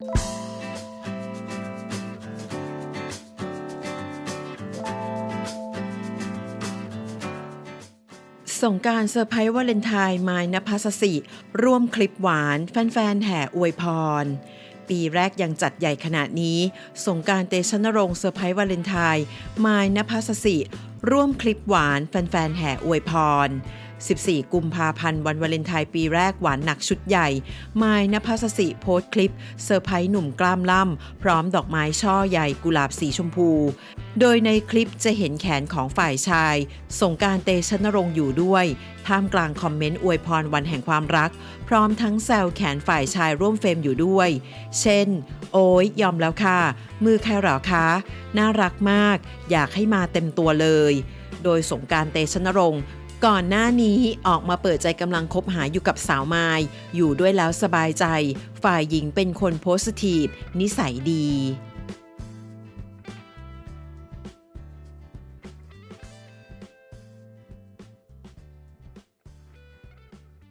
สงการเซอร์ไพรส์วาเลนไทน์มายนภัสสิ ร่วมคลิปหวาน แฟนๆ แห่อวยพร ปีแรกยังจัดใหญ่ขนาดนี้ สงการเตชะนรงเซอร์ไพรส์วาเลนไทน์มายนภัสสิ ร่วมคลิปหวาน แฟนๆ แห่อวยพร 14 กุมภาพันธ์วันวาเลนไทน์ปีแรกหวานหนักชุดใหญ่มายนภัสสิโพสต์คลิปเซอร์ไพรส์หนุ่มกล้ามล่ำ พร้อมดอกไม้ช่อใหญ่กุหลาบสีชมพู โดยในคลิปจะเห็นแขนของฝ่ายชายสงการเตชะนรงอยู่ด้วย ท่ามกลางคอมเมนต์อวยพรวันแห่งความรัก พร้อมทั้งแซวแขนฝ่ายชายร่วมเฟรมอยู่ด้วย เช่น โอ้ยยอมแล้วค่ะ มือใครหรอคะ น่ารักมาก อยากให้มาเต็มตัวเลย โดยสงการเตชะนรง ก่อนหน้านี้ออกมาเปิดใจกำลังคบหาอยู่กับสาวมายอยู่ด้วยแล้วสบายใจ ฝ่ายหญิงเป็นคนโพสทีฟนิสัยดี